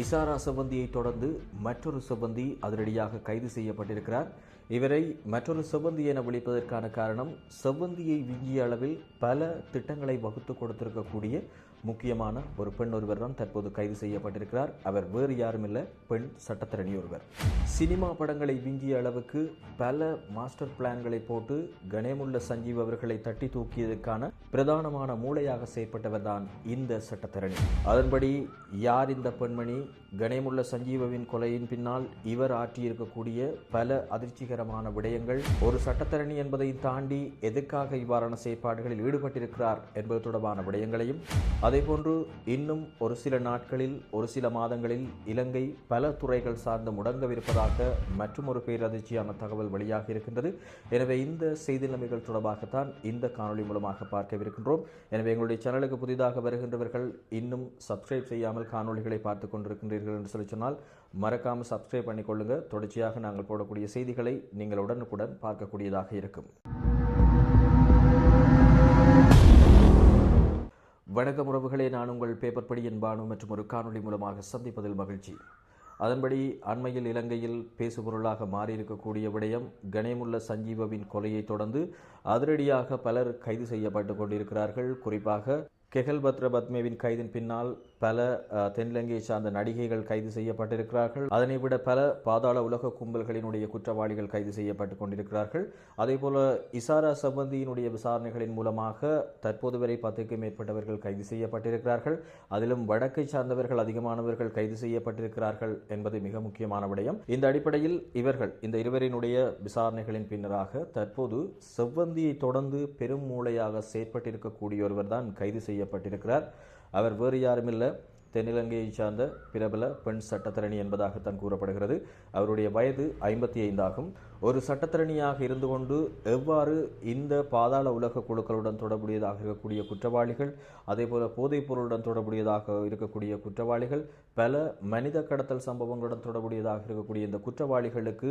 இசாரா செவ்வந்தியை தொடர்ந்து மற்றொரு செவ்வந்தி அதிரடியாக கைது செய்யப்பட்டிருக்கிறார். இவரை மற்றொரு செவ்வந்தி என விழிப்பதற்கான காரணம் செவ்வந்தியை விஞ்சிய அளவில் பல திட்டங்களை வகுத்து கொடுத்திருக்கக்கூடிய முக்கியமான ஒரு பெண் ஒருவர் தான் தற்போது கைது செய்யப்பட்டிருக்கிறார். அவர் வேறு யாரும் இல்லை பெண் சட்டத்திரணி ஒருவர். சினிமா படங்களை விஞ்சிய அளவுக்கு பல மாஸ்டர் பிளான்களை போட்டு கணேமுள்ள சஞ்சீவ் அவர்களை தட்டி தூக்கியதற்கான பிரதானமான மூளையாக செயற்பட்டவர் தான் இந்த சட்டத்திரணி. அதன்படி யார் இந்த பெண்மணி? கணேமுள்ள சஞ்சீவவின் கொலையின் பின்னால் இவர் ஆற்றியிருக்கக்கூடிய பல அதிர்ச்சிகரமான விடயங்கள். ஒரு சட்டத்தரணி என்பதை தாண்டி எதற்காக இவ்வாறான செயற்பாடுகளில் ஈடுபட்டிருக்கிறார் என்பது தொடர்பான விடயங்களையும் அதேபோன்று இன்னும் ஒரு சில நாட்களில் ஒரு சில மாதங்களில் இலங்கை பல துறைகள் சார்ந்து முடங்கவிருப்பதாக மற்றும் ஒரு பேரதிர்ச்சியான தகவல் வெளியாக இருக்கின்றது. எனவே இந்த செய்தி நிலைமைகள் தொடர்பாகத்தான் இந்த காணொளி மூலமாக பார்க்கவிருக்கின்றோம். எனவே எங்களுடைய சேனலுக்கு புதிதாக வருகின்றவர்கள் இன்னும் சப்ஸ்கிரைப் செய்யாமல் காணொளிகளை பார்த்து கொண்டிருக்கின்றீர்கள் என்று சொல்லி சொன்னால் மறக்காமல் சப்ஸ்கிரைப் பண்ணிக்கொள்ளுங்க தொடர்ச்சியாக நாங்கள் போடக்கூடிய செய்திகளை நீங்கள் உடனுக்குடன் பார்க்கக்கூடியதாக இருக்கும். வணக்கம் உறவுகளே நான் உங்கள் பேப்பர் படியின் பானு மற்றும் ஒரு காணொளி மூலமாக சந்திப்பதில் மகிழ்ச்சி. அதன்படி அண்மையில் இலங்கையில் பேசுபொருளாக மாறியிருக்கக்கூடிய விடயம் கணேமுள்ள சஞ்சீவவின் கொலையை தொடர்ந்து அதிரடியாக பலர் கைது செய்யப்பட்டு கொண்டிருக்கிறார்கள். குறிப்பாக கெகல் பத்ர பத்மேவின் கைதின் பின்னால் பல தென்னிலங்கையை சார்ந்த நடிகைகள் கைது செய்யப்பட்டிருக்கிறார்கள். அதனை விட பல பாதாள உலக கும்பல்களினுடைய குற்றவாளிகள் கைது செய்யப்பட்டு கொண்டிருக்கிறார்கள். அதேபோல இசாரா சம்பந்தியினுடைய விசாரணைகளின் மூலமாக தற்போது வரை பத்துக்கும் மேற்பட்டவர்கள் கைது செய்யப்பட்டிருக்கிறார்கள். அதிலும் வடக்கை சார்ந்தவர்கள் அதிகமானவர்கள் கைது செய்யப்பட்டிருக்கிறார்கள் என்பது மிக முக்கியமான விடயம். இந்த அடிப்படையில் இவர்கள் இந்த இருவரினுடைய விசாரணைகளின் பின்னராக தற்போது செவ்வந்தியை தொடர்ந்து பெரும் மூளையாக செயற்பட்டிருக்கக்கூடிய ஒருவர் தான் கைது செய்யப்பட்டிருக்கிறார். அவர் வேறு யாரும் இல்லை தென்னிலங்கையைச் சார்ந்த பிரபல பெண் சட்டத்தரணி என்பதாகத்தான் கூறப்படுகிறது. அவருடைய வயது ஐம்பத்தி ஐந்தாகும் ஒரு சட்டத்தரணியாக இருந்து கொண்டு எவ்வாறு இந்த பாதாள உலக குழுக்களுடன் தொடர்புடையதாக இருக்கக்கூடிய குற்றவாளிகள் அதேபோல போதைப் பொருளுடன் தொடர்புடையதாக இருக்கக்கூடிய குற்றவாளிகள் பல மனித கடத்தல் சம்பவங்களுடன் தொடர்புடையதாக இருக்கக்கூடிய இந்த குற்றவாளிகளுக்கு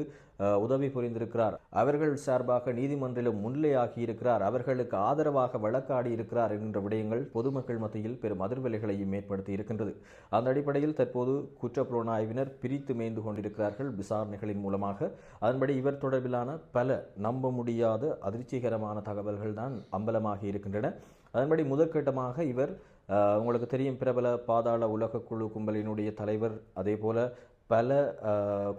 உதவி புரிந்திருக்கிறார். அவர்கள் சார்பாக நீதிமன்றிலும் முன்னிலையாகி இருக்கிறார். அவர்களுக்கு ஆதரவாக வழக்காடி இருக்கிறார் என்கின்ற விடயங்கள் பொதுமக்கள் மத்தியில் பெரும் அதிர்வலைகளையும் ஏற்படுத்தி இருக்கின்றது. அந்த அடிப்படையில் தற்போது குற்றப்புலனாய்வினர் பிரித்து மேய்ந்து கொண்டிருக்கிறார்கள் விசாரணைகளின் மூலமாக. அதன்படி இவர் தொடர்பிலான பல நம்ப முடியாத அதிர்ச்சிகரமான தகவல்கள் தான் அம்பலமாகி இருக்கின்றன. அதன்படி முதற்கட்டமாக இவர் உங்களுக்கு தெரியும் பிரபல பாதாள உலக குழு கும்பலினுடைய தலைவர் அதே போல பல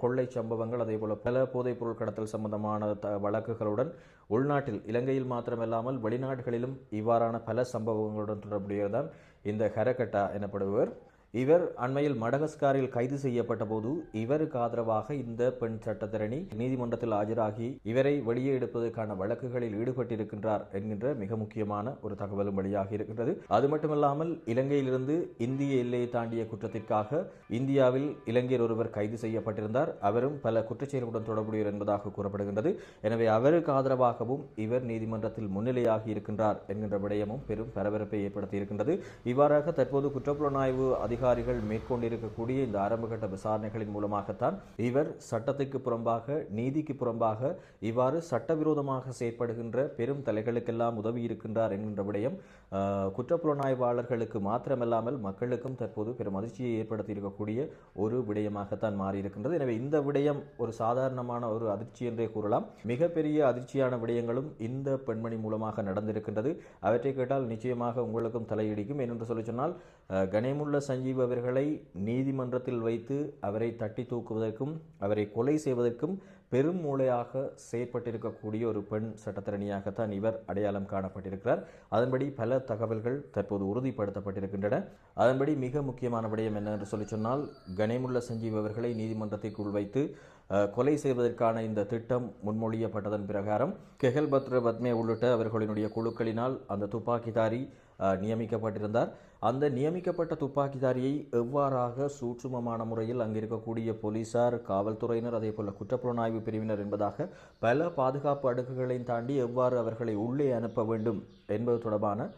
கொள்ளை சம்பவங்கள் அதே போல பல போதைப்பொருள் கடத்தல் சம்பந்தமான த வழக்குகளுடன் உள்நாட்டில் இலங்கையில் மாத்திரமல்லாமல் வெளிநாடுகளிலும் இவ்வாறான பல சம்பவங்களுடன் தொடர்புடையதான் இந்த ஹரகட்டா எனப்படுபவர். இவர் அண்மையில் மடகஸ்காரில் கைது செய்யப்பட்ட போது இவருக்கு ஆதரவாக இந்த பெண் சட்டத்தரணி நீதிமன்றத்தில் ஆஜராகி இவரை வெளியே எடுப்பதற்கான வழக்குகளில் ஈடுபட்டிருக்கின்றார் என்கின்ற மிக முக்கியமான ஒரு தகவலும் வெளியாகி இருக்கின்றது. அது மட்டுமல்லாமல் இலங்கையிலிருந்து இந்திய எல்லையை தாண்டிய குற்றத்திற்காக இந்தியாவில் இலங்கையர் ஒருவர் கைது செய்யப்பட்டிருந்தார். அவரும் பல குற்றச்செயல்களுடன் தொடர்புடையவர் என்பதாக கூறப்படுகின்றது. எனவே அவருக்கு ஆதரவாகவும் இவர் நீதிமன்றத்தில் முன்னிலையாகி இருக்கின்றார் என்கின்ற விடயமும் பெரும் பரபரப்பை ஏற்படுத்தி இருக்கின்றது இவ்வாறாக தற்போது குற்றப்புலனாய்வு அதிகாரிகள் மேற்கொண்டிருக்கக்கூடிய இந்த ஆரம்பகட்ட விசாரணைகளின் மூலமாகத்தான் இவர் சட்டத்துக்கு புறம்பாக நீதிக்கு புறம்பாக இவ்வாறு சட்டவிரோதமாக செயற்படுகின்ற பெரும் தலைகளுக்கெல்லாம் உதவி இருக்கின்றார் என்கின்ற விடயம் குற்றப்புலனாய்வாளர்களுக்கு மாத்திரமல்லாமல் மக்களுக்கும் தற்போது பெரும் அதிர்ச்சியை ஏற்படுத்தியிருக்கக்கூடிய ஒரு விடயமாகத்தான் மாறியிருக்கின்றது. எனவே இந்த விடயம் ஒரு சாதாரணமான ஒரு அதிர்ச்சி என்றே கூறலாம். மிகப்பெரிய அதிர்ச்சியான விடயங்களும் இந்த பெண்மணி மூலமாக நடந்திருக்கின்றது. அவற்றை கேட்டால் நிச்சயமாக உங்களுக்கும் தலையிடிக்கும். ஏனென்று சொல்லி சொன்னால் கனேமுள்ள கணேமுள்ள சஞ்சீவ் அவர்களை நீதிமன்றத்தில் வைத்து அவரை தட்டி தூக்குவதற்கும் அவரை கொலை செய்வதற்கும் பெரும் மூளையாக செயற்பட்டிருக்கக்கூடிய ஒரு பெண் சட்டத்திறனியாகத்தான் இவர் அடையாளம் காணப்பட்டிருக்கிறார். அதன்படி பல தகவல்கள் தற்போது உறுதிப்படுத்தப்பட்டிருக்கின்றன. அதன்படி மிக முக்கியமான விடயம் என்ன என்று சொல்லி சொன்னால் கணேமுள்ள சஞ்சீவ் அவர்களை நீதிமன்றத்திற்குள் வைத்து கொலை செய்வதற்கான இந்த திட்டம் முன்மொழியப்பட்டதன் பிரகாரம் கெஹல் பத்ர பத்மே உள்ளிட்ட அவர்களினுடைய குழுக்களினால் அந்த துப்பாக்கிதாரி நியமிக்கப்பட்டிருந்தார். அந்த நியமிக்கப்பட்ட துப்பாக்கிதாரியை எவ்வாறாக சூட்சுமமான முறையில் அங்கிருக்கக்கூடிய போலீசார் காவல்துறையினர் அதே போல குற்றப்புலனாய்வு பிரிவினர் என்பதாக பல பாதுகாப்பு அடுக்குகளையும் தாண்டி எவ்வாறு அவர்களை உள்ளே அனுப்ப வேண்டும் என்பது தொடர்பான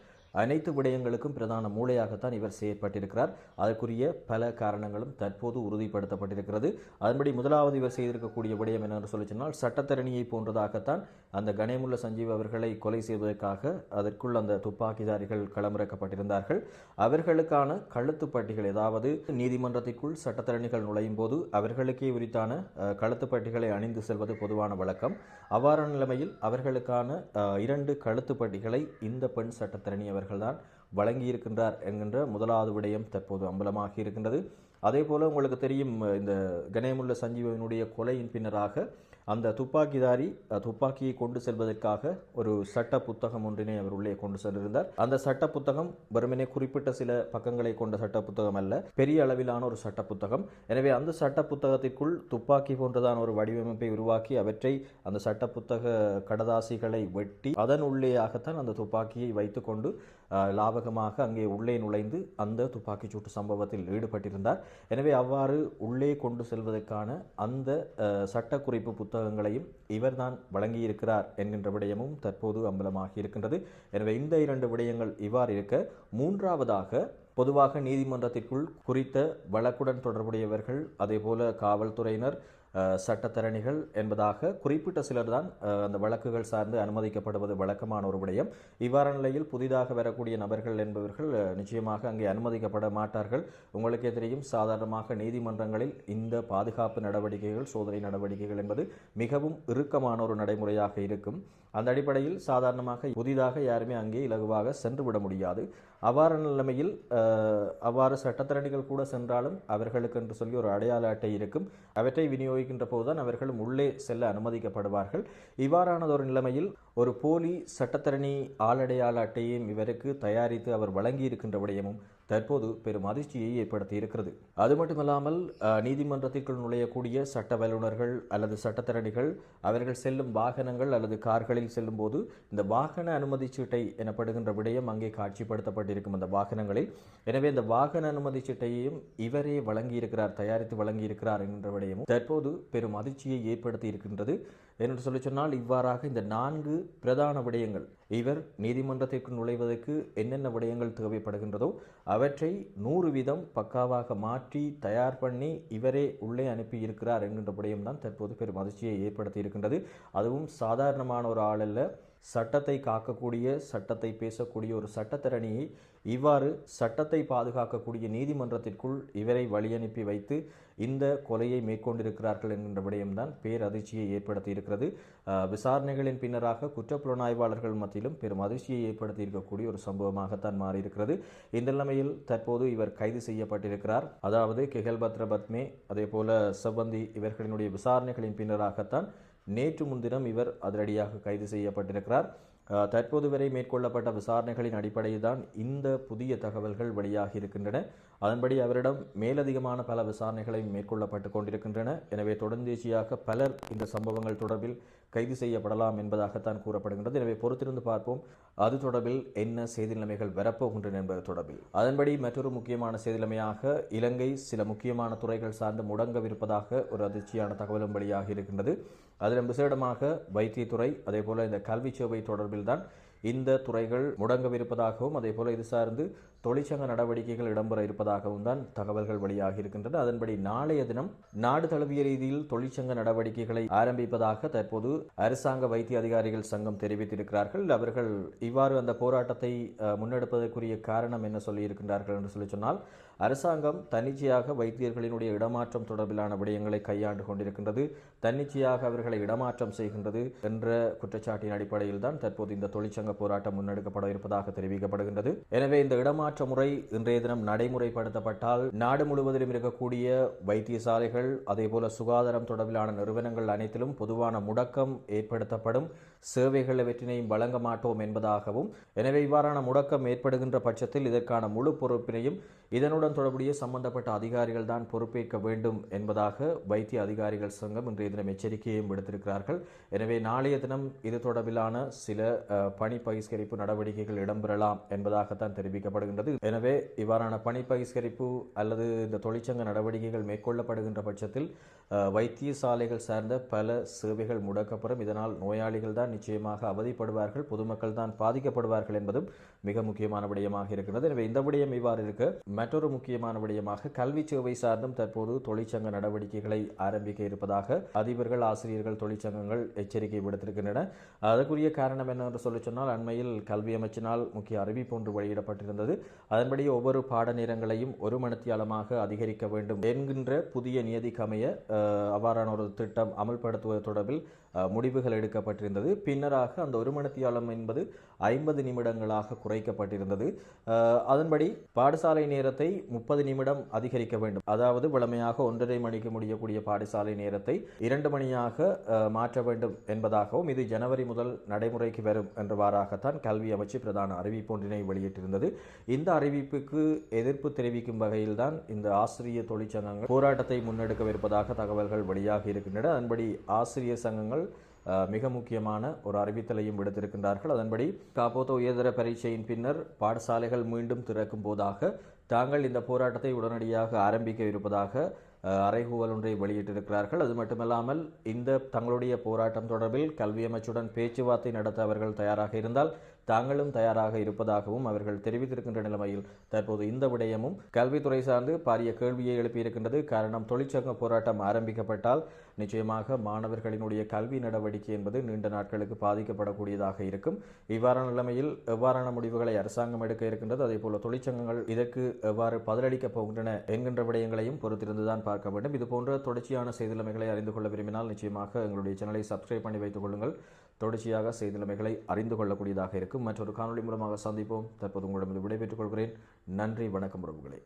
அனைத்து விடயங்களுக்கும் பிரதான மூளையாகத்தான் இவர் செயற்பட்டிருக்கிறார். அதற்குரிய பல காரணங்களும் தற்போது உறுதிப்படுத்தப்பட்டிருக்கிறது. அதன்படி முதலாவது இவர் செய்திருக்கக்கூடிய விடயம் என்னென்று சொல்லி சொன்னால் சட்டத்தரணியை போன்றதாகத்தான் அந்த கணேமுல்ல சஞ்சீவ் அவர்களை கொலை செய்வதற்காக அதற்குள் அந்த துப்பாக்கிதாரிகள் களமிறக்கப்பட்டிருந்தார்கள். அவர்களுக்கான கழுத்துப்பட்டிகள் ஏதாவது நீதிமன்றத்திற்குள் சட்டத்தரணிகள் நுழையும் போது அவர்களுக்கே உரித்தான கழுத்துப்பட்டிகளை அணிந்து செல்வது பொதுவான வழக்கம். அவ்வாறான நிலைமையில் அவர்களுக்கான இரண்டு கழுத்துப்பட்டிகளை இந்த பெண் சட்டத்தரணி அவர்கள்தான் வழங்கியிருக்கின்றார் என்கின்ற முதலாவது விடயம் தற்போது அம்பலமாகி இருக்கின்றது அதே போல உங்களுக்கு தெரியும் இந்த கணேமுல்ல சஞ்சீவனுடைய கொலையின் பின்னராக அந்த துப்பாக்கிதாரி துப்பாக்கியை கொண்டு செல்வதற்காக ஒரு சட்ட புத்தகம் ஒன்றினை அவர் உள்ளே கொண்டு சென்றிருந்தார். அந்த சட்ட புத்தகம் வெறுமனே குறிப்பிட்ட சில பக்கங்களை கொண்ட சட்ட புத்தகம் அல்ல பெரிய அளவிலான ஒரு சட்ட புத்தகம் எனவே அந்த சட்ட புத்தகத்திற்குள் துப்பாக்கி போன்றதான ஒரு வடிவமைப்பை உருவாக்கி அவற்றை அந்த சட்ட புத்தக கடதாசிகளை வெட்டி அதன் உள்ளேயாகத்தான் அந்த துப்பாக்கியை வைத்துக்கொண்டு லாபகமாக அங்கே உள்ளே நுழைந்து அந்த துப்பாக்கிச்சூட்டு சம்பவத்தில் ஈடுபட்டிருந்தார். எனவே அவ்வாறு உள்ளே கொண்டு செல்வதற்கான அந்த சட்டக்குறிப்பு புத்தகங்களையும் இவர்தான் வழங்கியிருக்கிறார் என்கின்ற விடயமும் தற்போது அம்பலமாகி இருக்கின்றது எனவே இந்த இரண்டு விடயங்கள் இவ்வாறு இருக்க மூன்றாவதாக பொதுவாக நீதிமன்றத்திற்குள் குறித்த வழக்குடன் தொடர்புடையவர்கள் அதேபோல காவல்துறையினர் சட்டத்தரணிகள் என்பதாக குறிப்பிட்ட சிலர் தான் அந்த வழக்குகள் சார்ந்து அனுமதிக்கப்படுவது வழக்கமான ஒரு விடயம். இவ்வாறு நிலையில் புதிதாக வரக்கூடிய நபர்கள் என்பவர்கள் நிச்சயமாக அங்கே அனுமதிக்கப்பட மாட்டார்கள். உங்களுக்கே தெரியும் சாதாரணமாக நீதிமன்றங்களில் இந்த பாதுகாப்பு நடவடிக்கைகள் சோதனை நடவடிக்கைகள் என்பது மிகவும் இறுக்கமான ஒரு நடைமுறையாக இருக்கும். அந்த அடிப்படையில் சாதாரணமாக புதிதாக யாருமே அங்கே இலகுவாக சென்று விட முடியாது. அவ்வாறான நிலைமையில் அவ்வாறு சட்டத்திரணிகள் கூட சென்றாலும் அவர்களுக்கு என்று சொல்லி ஒரு அடையாள அட்டை இருக்கும். அவற்றை விநியோகிக்கின்ற போதுதான் அவர்களும் உள்ளே செல்ல அனுமதிக்கப்படுவார்கள். இவ்வாறானதொரு நிலைமையில் ஒரு போலி சட்டத்தரணி ஆளடையாள அட்டையையும் இவருக்கு தயாரித்து அவர் வழங்கி இருக்கின்ற விடயமும் தற்போது பெரும் அதிர்ச்சியை ஏற்படுத்தி இருக்கிறது. அது மட்டுமல்லாமல் நீதிமன்றத்திற்குள் நுழையக்கூடிய சட்ட வல்லுநர்கள் அல்லது சட்டத்திறனிகள் அவர்கள் செல்லும் வாகனங்கள் அல்லது கார்களில் செல்லும் போது இந்த வாகன அனுமதி சீட்டை எனப்படுகின்ற விடயம் அங்கே காட்சிப்படுத்தப்பட்டிருக்கும் அந்த வாகனங்களில். எனவே இந்த வாகன அனுமதி சீட்டையையும் இவரே வழங்கியிருக்கிறார் தயாரித்து வழங்கியிருக்கிறார் என்கின்ற விடயமும் தற்போது பெரும் அதிர்ச்சியை ஏற்படுத்தி இருக்கின்றது. என்று சொல்லி சொன்னால் இவ்வாறாக இந்த நான்கு பிரதான விடயங்கள் இவர் நீதிமன்றத்திற்கு நுழைவதற்கு என்னென்ன விடயங்கள் தேவைப்படுகின்றதோ அவற்றை நூறு வீதம் பக்காவாக மாற்றி தயார் பண்ணி இவரே உள்ளே அனுப்பி இருக்கிறார் என்கின்ற விடயம்தான் தற்போது பெரும் அதிர்ச்சியை ஏற்படுத்தி இருக்கின்றது அதுவும் சாதாரணமான ஒரு ஆள் அல்ல சட்டத்தை காக்கக்கூடிய சட்டத்தை பேசக்கூடிய ஒரு சட்டத்திறனியை இவ்வாறு சட்டத்தை பாதுகாக்கக்கூடிய நீதிமன்றத்திற்குள் இவரை வழியனுப்பி வைத்து இந்த கொலையை மேற்கொண்டிருக்கிறார்கள் என்கின்ற விடயம்தான் பேரதிர்ச்சியை ஏற்படுத்தி இருக்கிறது விசாரணைகளின் பின்னராக குற்றப்புலனாய்வாளர்கள் மத்தியிலும் பெரும் அதிர்ச்சியை ஏற்படுத்தி இருக்கக்கூடிய ஒரு சம்பவமாகத்தான் மாறியிருக்கிறது. இந்த நிலைமையில் தற்போது இவர் கைது செய்யப்பட்டிருக்கிறார். அதாவது கெகல்பத்ர பத்மே அதே போல செவ்வந்தி இவர்களினுடைய விசாரணைகளின் பின்னராகத்தான் நேற்று முன்தினம் இவர் அதிரடியாக கைது செய்யப்பட்டிருக்கிறார். தற்போது வரை மேற்கொள்ளப்பட்ட விசாரணைகளின் அடிப்படையில் தான் இந்த புதிய தகவல்கள் வெளியாகி இருக்கின்றன. அதன்படி அவரிடம் மேலதிகமான பல விசாரணைகளை மேற்கொள்ளப்பட்டு கொண்டிருக்கின்றன. எனவே தொடர்ந்தேச்சியாக பலர் இந்த சம்பவங்கள் தொடர்பில் கைது செய்யப்படலாம் என்பதாகத்தான் கூறப்படுகின்றது. எனவே பொறுத்திருந்து பார்ப்போம். அது தொடர்பில் என்ன செய்தி நிலைமைகள் வரப்போகின்றன என்பது தொடர்பில். அதன்படி மற்றொரு முக்கியமான செய்தி நிலைமையாக இலங்கை சில முக்கியமான துறைகள் சார்ந்து முடங்கவிருப்பதாக ஒரு அதிர்ச்சியான தகவலும் வெளியாகி இருக்கின்றது. அதிலும் விசேடமாக வைத்தியத்துறை அதே போல இந்த கல்வி சேவை தொடர்பில் தான் இந்த துறைகள் முடங்கவிருப்பதாகவும் அதே போல இது சார்ந்து தொழிற்சங்க நடவடிக்கைகள் இடம்பெற இருப்பதாகவும் தான் தகவல்கள் வெளியாகி இருக்கின்றன. அதன்படி நாளைய தினம் நாடு தழுவிய ரீதியில் தொழிற்சங்க நடவடிக்கைகளை ஆரம்பிப்பதாக தற்போது அரசாங்க வைத்திய அதிகாரிகள் சங்கம் தெரிவித்திருக்கிறார்கள். அவர்கள் இவ்வாறு அந்த போராட்டத்தை முன்னெடுப்பதற்குரிய காரணம் என்ன சொல்லியிருக்கின்றார்கள் என்று சொல்லி சொன்னால் அரசாங்கம் தன்னிச்சையாக வைத்தியர்களினுடைய இடமாற்றம் தொடர்பிலான விடயங்களை கையாண்டு கொண்டிருக்கின்றது. தன்னிச்சையாக அவர்களை இடமாற்றம் செய்கின்றது என்ற குற்றச்சாட்டின் அடிப்படையில் தான் தற்போது இந்த தொழிற்சங்க போராட்டம் முன்னெடுக்கப்பட இருப்பதாக தெரிவிக்கப்படுகின்றது. எனவே இந்த இடமாற்ற முறை இன்றைய தினம் நடைமுறைப்படுத்தப்பட்டால் நாடு முழுவதிலும் இருக்கக்கூடிய வைத்தியசாலைகள் அதேபோல சுகாதாரம் தொடர்பிலான நிறுவனங்கள் அனைத்திலும் பொதுவான முடக்கம் ஏற்படுத்தப்படும். சேவைகள் வெற்றினையும் வழங்க மாட்டோம் என்பதாகவும் எனவே இவ்வாறான முடக்கம் ஏற்படுகின்ற பட்சத்தில் இதற்கான முழு பொறுப்பினையும் இதனுடன் தொடர்புடைய சம்பந்தப்பட்ட அதிகாரிகள் தான் பொறுப்பேற்க வேண்டும் என்பதாக வைத்திய அதிகாரிகள் சங்கம் இன்றைய தினம் எச்சரிக்கையும் விடுத்திருக்கிறார்கள். எனவே நாளைய தினம் இது தொடர்பிலான சில பணி பகிஷ்கரிப்பு நடவடிக்கைகள் இடம்பெறலாம் என்பதாகத்தான் தெரிவிக்கப்படுகின்றது. எனவே இவ்வாறான பணி பகிஷ்கரிப்பு அல்லது இந்த தொழிற்சங்க நடவடிக்கைகள் மேற்கொள்ளப்படுகின்ற பட்சத்தில் அஹ், வைத்தியசாலைகள் சார்ந்த பல சேவைகள் முடக்கப்படும். இதனால் நோயாளிகள் தான் நிச்சயமாக அவதிப்படுவார்கள். பொதுமக்கள் தான் பாதிக்கப்படுவார்கள் என்பதும் மிக முக்கியமான விடயமாக இருக்கிறது. எனவே இந்த விடயம் இவ்வாறு இருக்க. மற்றொரு முக்கியமான விடயமாக கல்வி சேவை சார்ந்தும் தற்போது தொழிற்சங்க நடவடிக்கைகளை ஆரம்பிக்க இருப்பதாக அதிபர்கள் ஆசிரியர்கள் தொழிற்சங்கங்கள் எச்சரிக்கை விடுத்திருக்கின்றன. அதற்குரிய காரணம் என்னவென்று சொல்லி சொன்னால் அண்மையில் கல்வி அமைச்சினால் முக்கிய அறிவிப்பு ஒன்று வெளியிடப்பட்டிருந்தது. அதன்படி ஒவ்வொரு பாட நேரங்களையும் ஒரு மணித்தியாலமாக அதிகரிக்க வேண்டும் என்கின்ற புதிய நியதிக்கமைய அவ்வாறான ஒரு திட்டம் அமல்படுத்துவது தொடர்பில் முடிவுகள் எடுக்கப்பட்டிருந்தது. பின்னராக அந்த ஒரு மணித்தியாலம் என்பது ஐம்பது நிமிடங்களாக குறைக்கப்பட்டிருந்தது. அதன்படி பாடசாலை நேரத்தை முப்பது நிமிடம் அதிகரிக்க வேண்டும். அதாவது வழமையாக ஒன்றரை மணிக்கு முடியக்கூடிய பாடசாலை நேரத்தை இரண்டு மணியாக மாற்ற வேண்டும் என்பதாகவும் இது ஜனவரி முதல் நடைமுறைக்கு வரும் என்றவாறாகத்தான் கல்வி அமைச்சு பிரதான அறிவிப்பு ஒன்றினை வெளியிட்டிருந்தது. இந்த அறிவிப்புக்கு எதிர்ப்பு தெரிவிக்கும் வகையில்தான் இந்த ஆசிரியர் தொழிற்சங்கங்கள் போராட்டத்தை முன்னெடுக்கவிருப்பதாக தகவல்கள் வெளியாகி இருக்கின்றன. அதன்படி ஆசிரியர் சங்கங்கள் மிக முக்கியமான ஒரு அறிவித்தலையும் விடுத்திருக்கின்றார்கள். அதன்படி காப்போத்த உயர்தர பரீட்சையின் பின்னர் பாடசாலைகள் மீண்டும் திறக்கும் போதாக தாங்கள் இந்த போராட்டத்தை உடனடியாக ஆரம்பிக்க இருப்பதாக அறைகூவல் ஒன்றை வெளியிட்டிருக்கிறார்கள். அது மட்டுமல்லாமல் இந்த தங்களுடைய போராட்டம் தொடர்பில் கல்வி அமைச்சுடன் பேச்சுவார்த்தை நடத்த அவர்கள் தயாராக இருந்தால் தாங்களும் தயாராக இருப்பதாகவும் அவர்கள் தெரிவித்திருக்கின்ற நிலைமையில் தற்போது இந்த விடயமும் கல்வித்துறை சார்ந்து பாரிய கேள்வியை எழுப்பியிருக்கின்றது. காரணம் தொழிற்சங்க போராட்டம் ஆரம்பிக்கப்பட்டால் நிச்சயமாக மாணவர்களினுடைய கல்வி நடவடிக்கை என்பது நீண்ட நாட்களுக்கு பாதிக்கப்படக்கூடியதாக இருக்கும். இவ்வாறான நிலைமையில் எவ்வாறான முடிவுகளை அரசாங்கம் எடுக்க இருக்கின்றது? அதே போல தொழிற்சங்கங்கள் இதற்கு எவ்வாறு பதிலளிக்கப் போகின்றன என்கின்ற விடயங்களையும் பொறுத்திருந்துதான் பார்க்க வேண்டும். இது போன்ற தொடர்ச்சியான செய்திலைமைகளை அறிந்து கொள்ள விரும்பினால் நிச்சயமாக எங்களுடைய சேனலை சப்ஸ்கிரைப் பண்ணி வைத்துக் கொள்ளுங்கள். தொடர்ச்சியாக செய்திலைமைகளை அறிந்து கொள்ளக்கூடியதாக இருக்கும். மற்றொரு காணொளி மூலமாக சந்திப்போம். தற்போது உங்களிடம் விடைபெற்றுக் கொள்கிறேன். நன்றி வணக்கம் உறவுகளே.